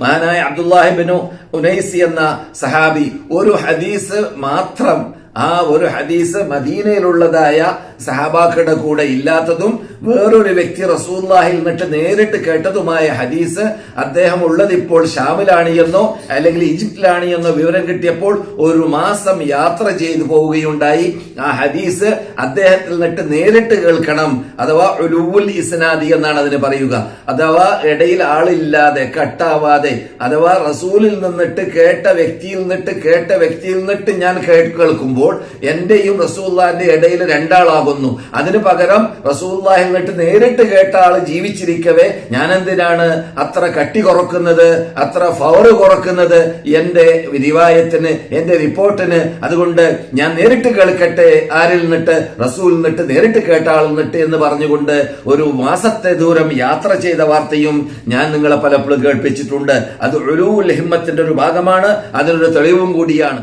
മഹാനായ അബ്ദുല്ലാഹിബിനു ഉനൈസി എന്ന സഹാബി ഒരു ഹദീസ് മാത്രം ആ ഒരു ഹദീസ് മദീനയിലുള്ളതായ സഹാബാക്കളുടെ കൂടെ ഇല്ലാത്തതും വേറൊരു വ്യക്തി റസൂല്ലാഹിൽ നിന്നിട്ട് നേരിട്ട് കേട്ടതുമായ ഹദീസ് അദ്ദേഹം ഉള്ളത് ഇപ്പോൾ ഷാമിലാണ് എന്നോ അല്ലെങ്കിൽ ഈജിപ്തിലാണ് എന്നോ വിവരം കിട്ടിയപ്പോൾ ഒരു മാസം യാത്ര ചെയ്തു പോവുകയുണ്ടായി. ആ ഹദീസ് അദ്ദേഹത്തിൽ നിന്നിട്ട് നേരിട്ട് കേൾക്കണം. അഥവാ ഉലുവുൽ ഇസ്നാദി എന്നാണ് അതിന് പറയുക. അഥവാ ഇടയിൽ ആളില്ലാതെ കട്ടാവാതെ അഥവാ റസൂലിൽ നിന്നിട്ട് കേട്ട വ്യക്തിയിൽ നിന്നിട്ട് കേട്ട വ്യക്തിയിൽ നിന്നിട്ട് ഞാൻ കേൾക്കുമ്പോൾ എന്റെയും റസൂല്ലാന്റെ ഇടയിൽ രണ്ടാളാകുന്നു അതിന് പകരം റസൂല്ലാഹിൽ എന്നിട്ട് നേരിട്ട് കേട്ട ആൾ ജീവിച്ചിരിക്കവേ ഞാൻ എന്തിനാണ് അത്ര കട്ടി കുറക്കുന്നത് അത്ര ഫവർ കുറക്കുന്നത്? എന്റെ വിധിവായത്തിന് എന്റെ റിപ്പോർട്ടിന്. അതുകൊണ്ട് ഞാൻ നേരിട്ട് കേൾക്കട്ടെ ആരിൽ നിന്നിട്ട് റസൂൽ നിന്നിട്ട് നേരിട്ട് കേട്ട ആൾ നിന്നിട്ട് എന്ന് പറഞ്ഞുകൊണ്ട് ഒരു മാസത്തെ ദൂരം യാത്ര ചെയ്ത വാർത്തയും ഞാൻ നിങ്ങളെ പലപ്പോഴും കേൾപ്പിച്ചിട്ടുണ്ട്. അത് ഒരു ലഹിമത്തിന്റെ ഒരു ഭാഗമാണ് അതിനൊരു തെളിവും കൂടിയാണ്.